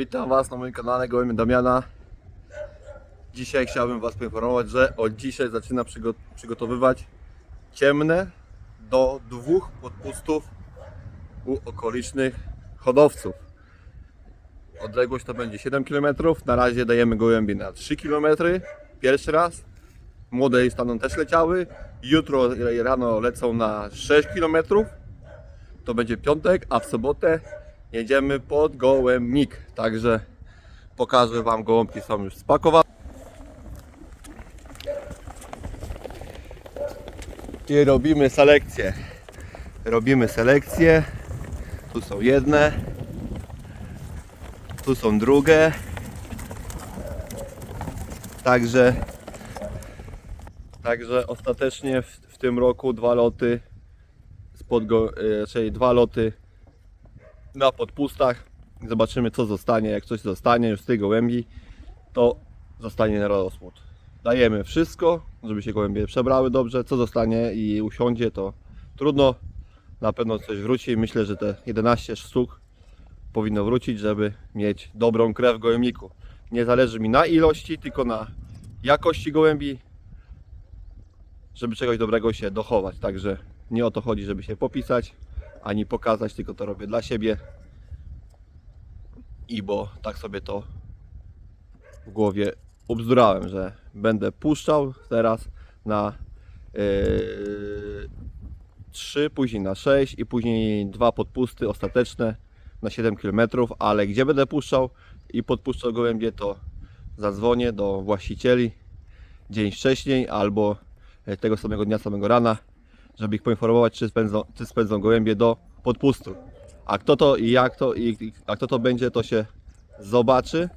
Witam Was na moim kanale Gołębie Damiana. Dzisiaj chciałbym Was poinformować, że od dzisiaj zaczyna przygo- przygotowywać ciemne do dwóch podpustów u okolicznych hodowców. Odległość to będzie 7 km. Na razie dajemy gołębie na 3 km. Pierwszy raz. Młode staną też leciały. Jutro rano lecą na 6 km. To będzie piątek, a w sobotę jedziemy pod gołębnik. Także pokażę Wam, gołąbki są już spakowane. I robimy selekcję. Robimy selekcję. Tu są jedne. Tu są drugie. Także Także ostatecznie w, w tym roku dwa loty spod go, e, czyli dwa loty na podpustach. Zobaczymy co zostanie. Jak coś zostanie już z tej gołębi, to zostanie na rozpłód. Dajemy wszystko, żeby się gołębie przebrały dobrze. Co zostanie i usiądzie, to trudno. Na pewno coś wróci. Myślę, że te 11 sztuk powinno wrócić, żeby mieć dobrą krew w gołębniku. Nie zależy mi na ilości, tylko na jakości gołębi, żeby czegoś dobrego się dochować. Także nie o to chodzi, żeby się popisać, ani pokazać, tylko to robię dla siebie. I bo tak sobie to w głowie ubzdurałem, że będę puszczał teraz na yy, 3, później na 6 i później dwa podpusty ostateczne na 7 km, ale gdzie będę puszczał i podpuszczał gołębie, to zadzwonię do właścicieli dzień wcześniej albo e, tego samego dnia, samego rana, żeby ich poinformować, czy spędzą, czy spędzą gołębie do podpustu. A kto to i jak to, i, a kto to będzie, to się zobaczy.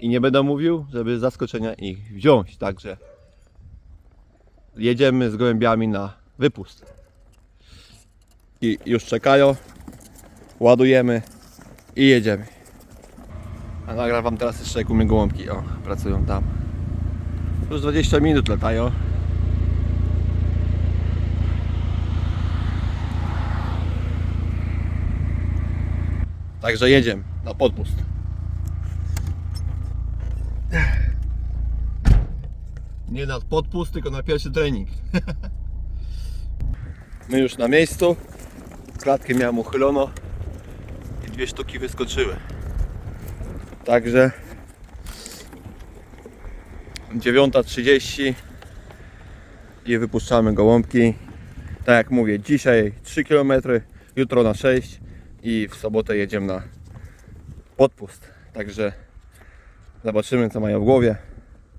I nie będę mówił, żeby zaskoczenia ich wziąć. Także jedziemy z gołębiami na wypust. I już czekają. Ładujemy i jedziemy. A nagram wam teraz jeszcze jak u mnie gołąbki. O, pracują tam. Już 20 minut latają. Także jedziemy na podpust. Nie na podpust, tylko na pierwszy trening. My już na miejscu. Klatkę miałem uchylono i dwie sztuki wyskoczyły. Także 9.30 i wypuszczamy gołąbki. Tak jak mówię, dzisiaj 3 km, jutro na 6 i w sobotę jedziemy na podpust. Także zobaczymy co mają w głowie.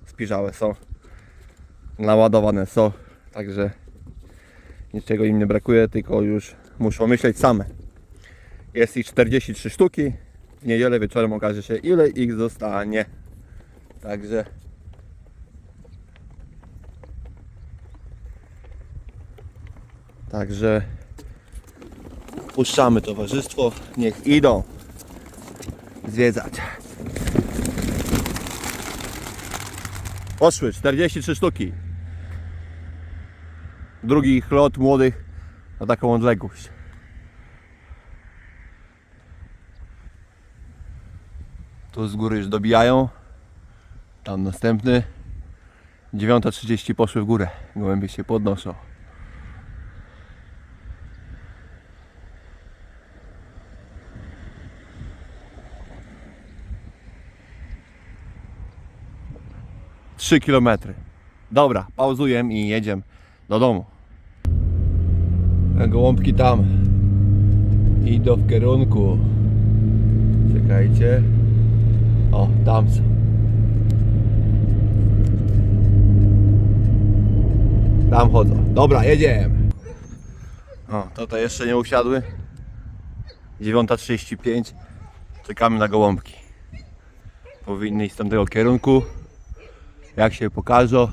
Spiżałe są, naładowane są, także niczego im nie brakuje, tylko już muszą myśleć same. Jest ich 43 sztuki. W niedzielę wieczorem okaże się ile ich zostanie. Także Także puszczamy towarzystwo, niech idą zwiedzać. Poszły 43 sztuki. Drugi lot młodych na taką odległość. Tu z góry już dobijają. Tam następny. 9.30 poszły w górę. Gołębie się podnoszą. Trzy kilometry. Dobra, pauzujemy i jedziemy do domu. Gołąbki tam idą w kierunku. Czekajcie. O, tam są. Tam chodzą. Dobra, jedziemy. O, tutaj jeszcze nie usiadły. 9.35. Czekamy na gołąbki. Powinny iść z tamtego kierunku. Jak się pokażą.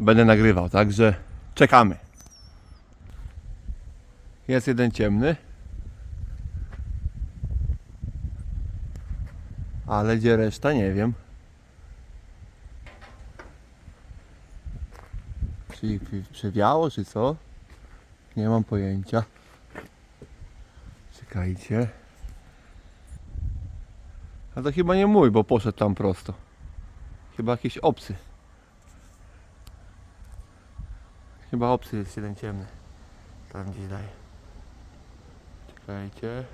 Będę nagrywał, także czekamy. Jest jeden ciemny. Ale gdzie reszta, nie wiem. Czy przewiało, czy co? Nie mam pojęcia. Czekajcie. A to chyba nie mój, bo poszedł tam prosto. Chyba jakiś obcy. Chyba obcy jest jeden ciemny. Tam gdzieś daje. Czekajcie.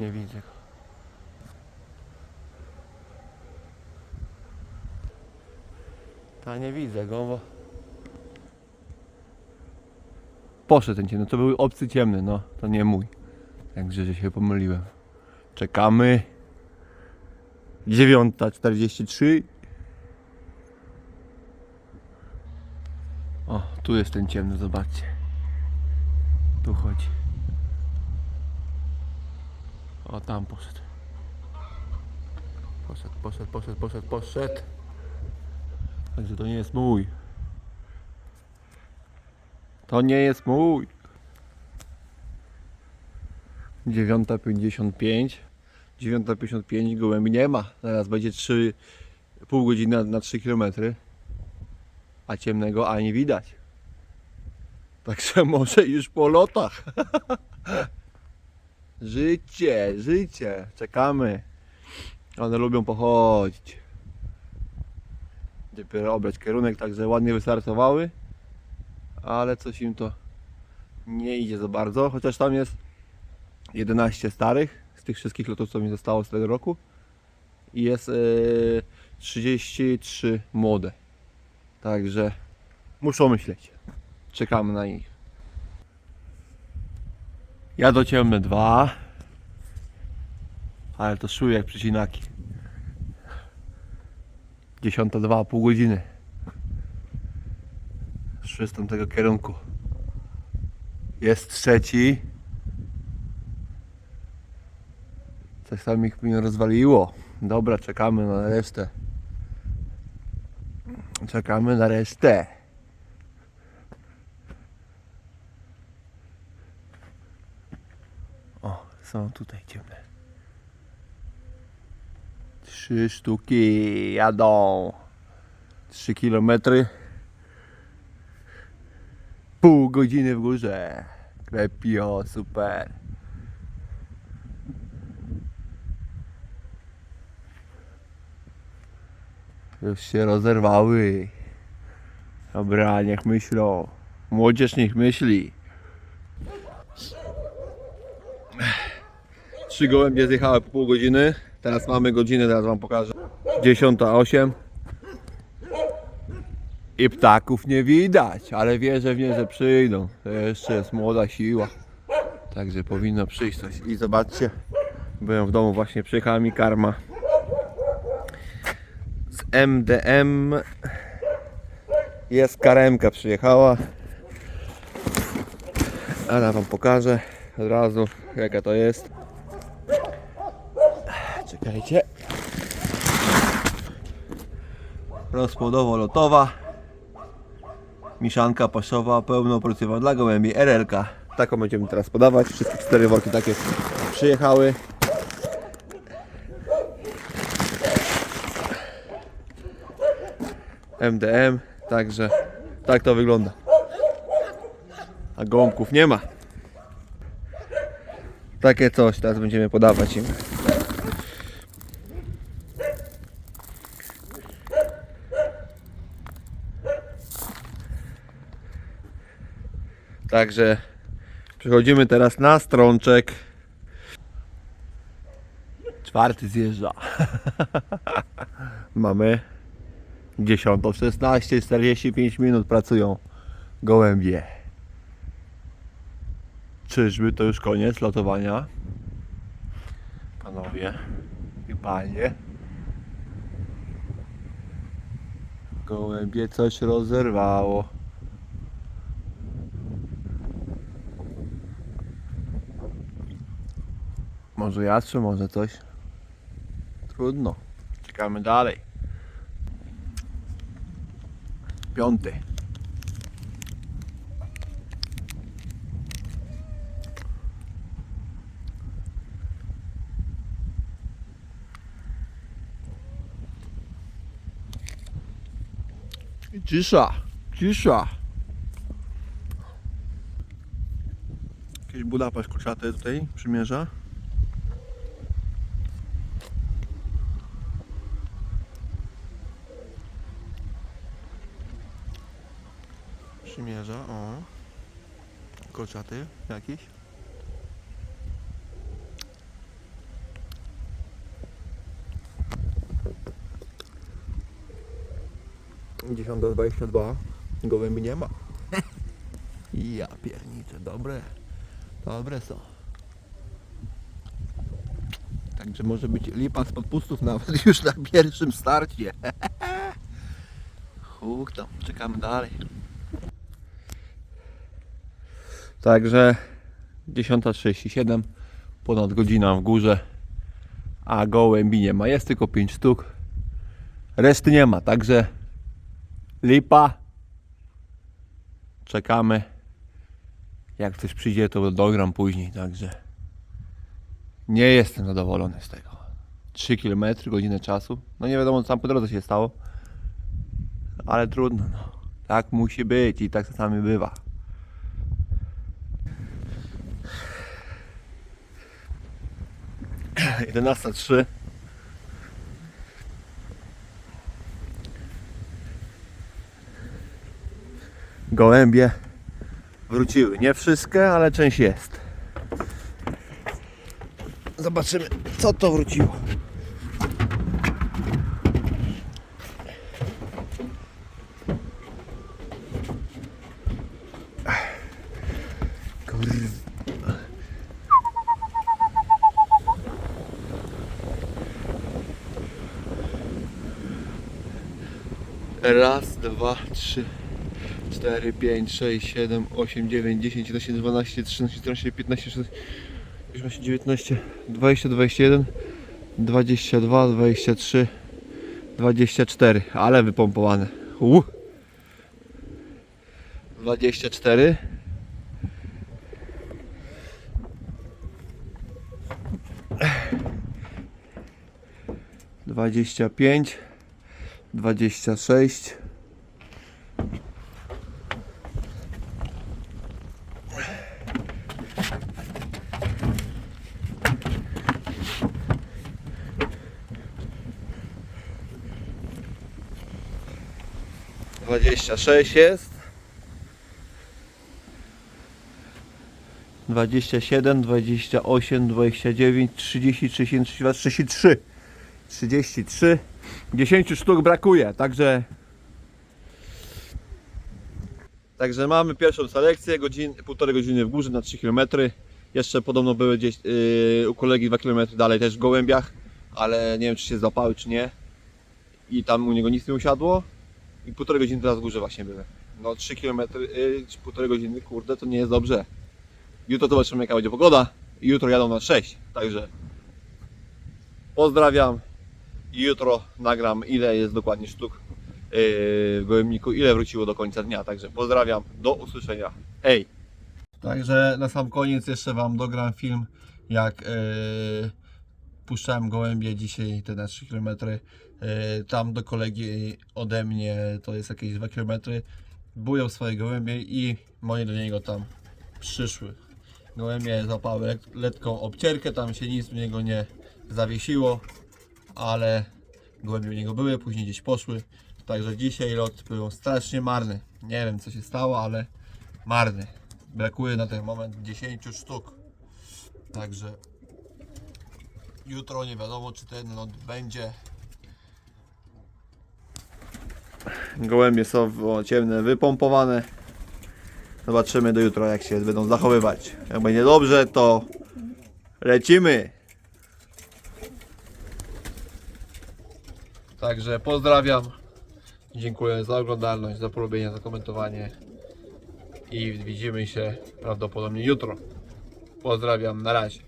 Nie widzę go. Ta nie widzę go, bo... Poszedł ten ciemny, to był obcy ciemny, no. To nie mój. Także że się pomyliłem. Czekamy. 9.43 O, tu jest ten ciemny, zobaczcie. Tu chodzi. O, tam poszedł. Poszedł, poszedł, poszedł, poszedł, poszedł. Także to nie jest mój. To nie jest mój. 9.55 9.55 gołębi nie ma. Zaraz będzie 3 pół godziny na, na 3 km. A ciemnego ani widać. Także może już po lotach. życie, życie. Czekamy. One lubią pochodzić. Dopiero obrać kierunek, także ładnie wystartowały. Ale coś im to nie idzie za bardzo. Chociaż tam jest 11 starych z tych wszystkich lotów, co mi zostało z tego roku. I jest yy, 33 młode. Także muszą myśleć. Czekamy na nich. Ja dociągnę dwa. Ale to szły jak przecinaki. 10.02, pół godziny. Szły z tamtego kierunku. Jest trzeci. Coś tam ich mi rozwaliło. Dobra, czekamy na resztę. Czekamy na resztę. O, są tutaj ciemne. Trzy sztuki jadą. Trzy kilometry. Pół godziny w górze. Krepio, super. Już się rozerwały. Dobra, niech myślą. Młodzież niech myśli. Trzy gołębie zjechały po pół godziny. Teraz mamy godzinę, teraz wam pokażę. 10.08 I ptaków nie widać, ale wierzę w nie, że przyjdą. To jeszcze jest młoda siła. Także powinno przyjść coś. I zobaczcie, byłem w domu, właśnie przyjechała mi karma MDM jest karemka przyjechała. Ale wam pokażę od razu jaka to jest. Czekajcie. Rozpłodowo-lotowa miszanka paszowa pełnoprócjowa dla gołębi RLK taką będziemy teraz podawać. Wszystkie cztery worki takie przyjechały MDM, także tak to wygląda. A gołąbków nie ma. Takie coś teraz będziemy podawać im. Także przechodzimy teraz na strączek. Czwarty zjeżdża. Mamy 10.16, 45 minut pracują gołębie. Czyżby to już koniec lotowania? Panowie i panie. Gołębie coś rozerwało. Może ja, czy może coś? Trudno. Czekamy dalej. Piąty. I Cisza, cisza. Jakieś Budapeszt kurczate tutaj. Przymierza, o. Kolczaty jakiś. Dziesiąta dwadzieścia dwa. Gołębi nie ma. Ja pierniczę, dobre. Dobre są. Także może być lipa z podpustów nawet już na pierwszym starcie. Huk tam, czekamy dalej. Także 10.37, ponad godzina w górze, a gołębi nie ma. Jest tylko 5 sztuk, reszty nie ma, także lipa. Czekamy. Jak coś przyjdzie, to dogram później, także nie jestem zadowolony z tego. 3 km, godzinę czasu. No nie wiadomo, co tam po drodze się stało, ale trudno. No. Tak musi być i tak czasami bywa. Jedenasta trzy. Gołębie wróciły. Nie wszystkie, ale część jest. Zobaczymy, co to wróciło. Raz, dwa, trzy, cztery, pięć, sześć, siedem, osiem, dziewięć, dziesięć, jedenaście, dwanaście, trzynaście, czternaście, piętnaście, szesnaście, osiemnaście, dziewiętnaście, dwadzieścia, dwadzieścia jeden, dwadzieścia dwa, dwadzieścia trzy, dwadzieścia cztery, ale wypompowane. Dwadzieścia cztery. Dwadzieścia pięć, dwadzieścia sześć. Dwadzieścia sześć jest. Dwadzieścia siedem, dwadzieścia osiem, dwadzieścia dziewięć, trzydzieści, trzydzieści jeden, trzydzieści dwa, trzydzieści trzy. Trzydzieści trzy. Dziesięciu sztuk brakuje, także Także mamy pierwszą selekcję, godzin, półtorej godziny w górze na 3 km. Jeszcze podobno były gdzieś yy, u kolegi 2 km dalej też w gołębiach, ale nie wiem czy się złapały czy nie. I tam u niego nic nie usiadło. I półtorej godziny teraz w górze właśnie były. No 3 km, yy, czy półtorej godziny, kurde, to nie jest dobrze. Jutro zobaczymy jaka będzie pogoda. Jutro jadą na 6, także pozdrawiam. I jutro nagram ile jest dokładnie sztuk yy, w gołębniku, ile wróciło do końca dnia. Także pozdrawiam, do usłyszenia. Hej! Także na sam koniec jeszcze Wam dogram film, jak yy, puszczałem gołębie dzisiaj te na 3 km. Yy, tam do kolegi ode mnie to jest jakieś 2 km. Bują swoje gołębie i moje do niego tam przyszły. Gołębie złapały lek- lekką obcierkę, tam się nic w niego nie zawiesiło, ale gołębie u niego były, później gdzieś poszły. Także dzisiaj lot był strasznie marny. Nie wiem co się stało, ale marny. Brakuje na ten moment 10 sztuk. Także jutro nie wiadomo czy ten lot będzie. Gołębie są ciemne, wypompowane. Zobaczymy do jutra jak się będą zachowywać. Jak będzie dobrze to lecimy. Także pozdrawiam. Dziękuję za oglądalność, za polubienie, za komentowanie. I widzimy się prawdopodobnie jutro. Pozdrawiam, na razie.